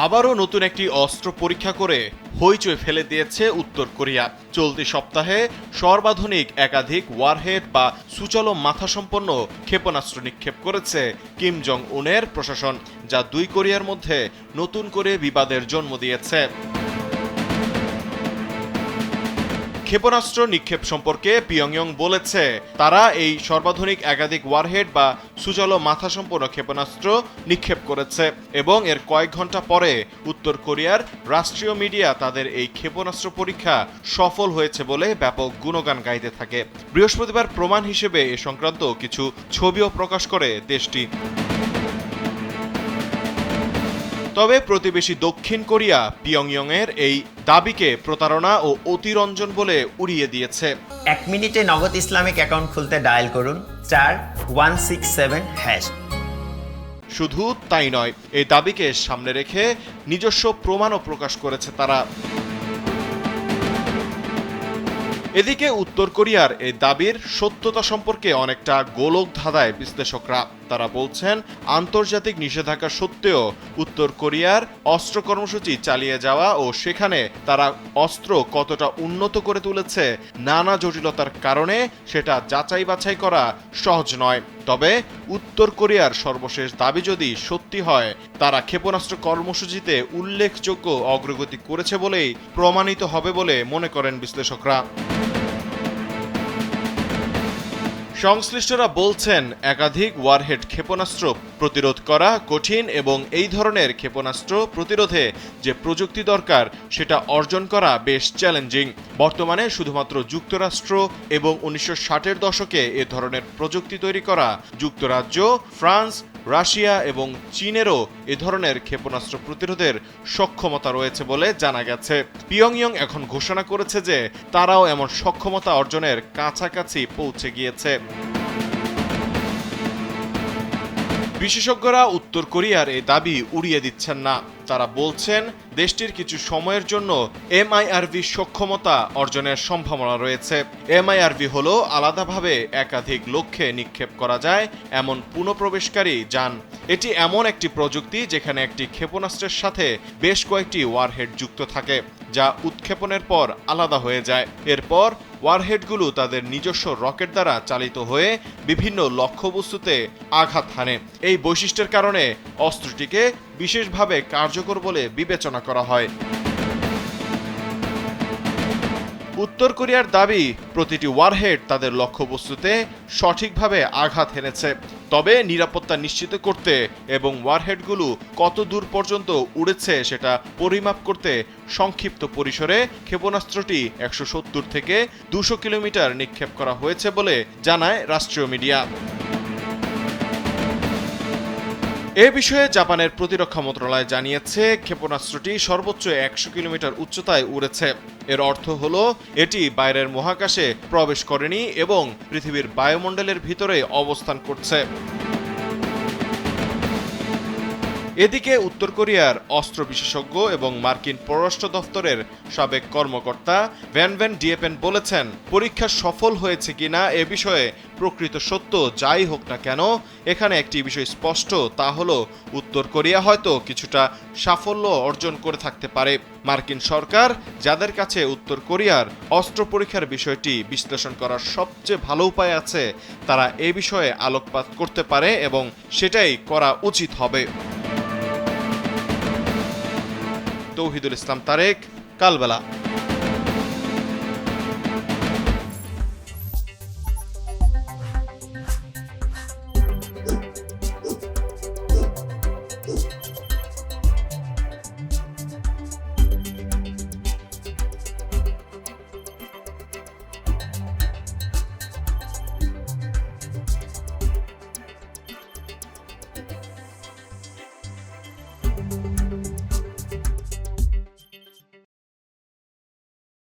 আবারও নতুন একটি অস্ত্র পরীক্ষা করে হইচই ফেলে দিয়েছে উত্তর কোরিয়া। চলতি সপ্তাহে সর্বাধুনিক, একাধিক ওয়ারহেড বা সুচল মাথাসম্পন্ন ক্ষেপণাস্ত্র নিক্ষেপ করেছে কিম জং উনের প্রশাসন, যা দুই কোরিয়ার মধ্যে নতুন করে বিবাদের জন্ম দিয়েছে। ক্ষেপণাস্ত্র নিক্ষেপ সম্পর্কে পিয়ংইয়ং বলেছে। তারা এই সর্বাধুনিক একাধিক ওয়ারহেড বা সুজল মাথাসম্পন্ন ক্ষেপণাস্ত্র নিক্ষেপ করেছে এবং এর কয়েক ঘণ্টা পরে উত্তর কোরিয়ার রাষ্ট্রীয় মিডিয়া তাদের এই ক্ষেপণাস্ত্র পরীক্ষা সফল হয়েছে বলে ব্যাপক গুণগান গাইতে থাকে। বৃহস্পতিবার প্রমাণ হিসেবে এ সংক্রান্ত কিছু ছবিও প্রকাশ করে দেশটি। তবে প্রতিবেশী দক্ষিণ কোরিয়া পিয়ংইয়ংয়ের এর এই দাবিকে প্রতারণা ও অতিরঞ্জন বলে উড়িয়ে দিয়েছে। এক মিনিটে নগদ ইসলামিক অ্যাকাউন্ট খুলতে ডায়াল করুন চার ওয়ান সিক্স সেভেন হ্যাশ। শুধু তাই নয় এই দাবিকে সামনে রেখে নিজস্ব প্রমাণও প্রকাশ করেছে তারা। এদিকে উত্তর কোরিয়ার এই দাবির সত্যতা সম্পর্কে অনেকটা গোলক ধাঁধায় বিশ্লেষকরা। তারা বলছেন, আন্তর্জাতিক নিষেধাজ্ঞা সত্ত্বেও উত্তর কোরিয়ার অস্ত্র কর্মসূচি চালিয়ে যাওয়া ও সেখানে তারা অস্ত্র কতটা উন্নত করে তুলেছে নানা জটিলতার কারণে সেটা যাচাই বাছাই করা সহজ নয়। তবে উত্তর কোরিয়ার সর্বশেষ দাবি যদি সত্যি হয়, তারা ক্ষেপণাস্ত্র কর্মসূচিতে উল্লেখযোগ্য অগ্রগতি করেছে বলেই প্রমাণিত হবে বলে মনে করেন বিশ্লেষকরা। সংশ্লিষ্টরা বলছেন, একাধিক ওয়ারহেড ক্ষেপণাস্ত্র প্রতিরোধ করা কঠিন এবং এই ধরনের ক্ষেপণাস্ত্র প্রতিরোধে যে প্রযুক্তি দরকার, সেটা অর্জন করা বেশ চ্যালেঞ্জিং। বর্তমানে শুধুমাত্র যুক্তরাষ্ট্র এবং উনিশশো ষাটের দশকে এ ধরনের প্রযুক্তি তৈরি করা যুক্তরাজ্য, ফ্রান্স রাশিয়া এবং চীনেরও এ ধরনের ক্ষেপণাস্ত্র প্রতিরোধের সক্ষমতা রয়েছে বলে জানা গেছে। পিয়ংইয়ং এখন ঘোষণা করেছে যে তারাও এমন সক্ষমতা অর্জনের কাছাকাছি পৌঁছে গিয়েছে। বিশেষজ্ঞরা উত্তর কোরিয়ার এই দাবি উড়িয়ে দিচ্ছেন না। তারা বলছেন, দেশটির কিছু সময়ের জন্য এমআইআরভি সক্ষমতা অর্জনের সম্ভাবনা রয়েছে। এমআইআরভি হল আলাদাভাবে একাধিক লক্ষ্যে নিক্ষেপ করা যায় এমন পুনঃপ্রবেশকারী যান। এটি এমন একটি প্রযুক্তি যেখানে একটি ক্ষেপণাস্ত্রের সাথে বেশ কয়েকটি ওয়ারহেড যুক্ত থাকে। যা উৎক্ষেপণের পর আলাদা হয়ে যায়। এরপর ওয়ারহেডগুলো তাদের নিজস্ব রকেট দ্বারা চালিত হয়ে বিভিন্ন লক্ষ্যবস্তুতে আঘাত হানে। এই বৈশিষ্ট্যের কারণে অস্ত্রটিকে বিশেষভাবে কার্যকর বলে বিবেচনা করা হয়। উত্তর কোরিয়ার দাবি, প্রতিটি ওয়ারহেড তাদের লক্ষ্যবস্তুতে সঠিকভাবে আঘাত হেনেছে। তবে নিরাপত্তা নিশ্চিত করতে এবং ওয়ারহেডগুলো কত দূর পর্যন্ত উড়েছে সেটা পরিমাপ করতে সংক্ষিপ্ত পরিসরে ক্ষেপণাস্ত্রটি একশো সত্তর থেকে দুশো কিলোমিটার নিক্ষেপ করা হয়েছে বলে জানায় রাষ্ট্রীয় মিডিয়া। এ বিষয়ে জাপানের প্রতিরক্ষা মন্ত্রণালয় জানিয়েছে, ক্ষেপণাস্ত্রটি সর্বোচ্চ একশো কিলোমিটার উচ্চতায় উড়েছে। এর অর্থ হল, এটি বাইরের মহাকাশে প্রবেশ করেনি এবং পৃথিবীর বায়ুমণ্ডলের ভিতরে অবস্থান করছে। এদিকে উত্তর কোরিয়ার অস্ত্র বিশেষজ্ঞ এবং মার্কিন পররাষ্ট্র দফতরের সাবেক কর্মকর্তা ভ্যান ভ্যান ডিএপেন বলেছেন, পরীক্ষা সফল হয়েছে কিনা এ বিষয়ে প্রকৃত সত্য যাই হোক না কেন, এখানে একটি বিষয় স্পষ্ট, তা হলো উত্তর কোরিয়া হয়তো কিছুটা সাফল্য অর্জন করে থাকতে পারে। মার্কিন সরকার যাদের কাছে উত্তর কোরিয়ার অস্ত্র পরীক্ষার বিষয়টি বিশ্লেষণ করার সবচেয়ে ভালো উপায় আছে, তারা এ বিষয়ে আলোকপাত করতে পারে এবং সেটাই করা উচিত হবে। তৌহিদুল ইসলাম তারেক কালবেলা।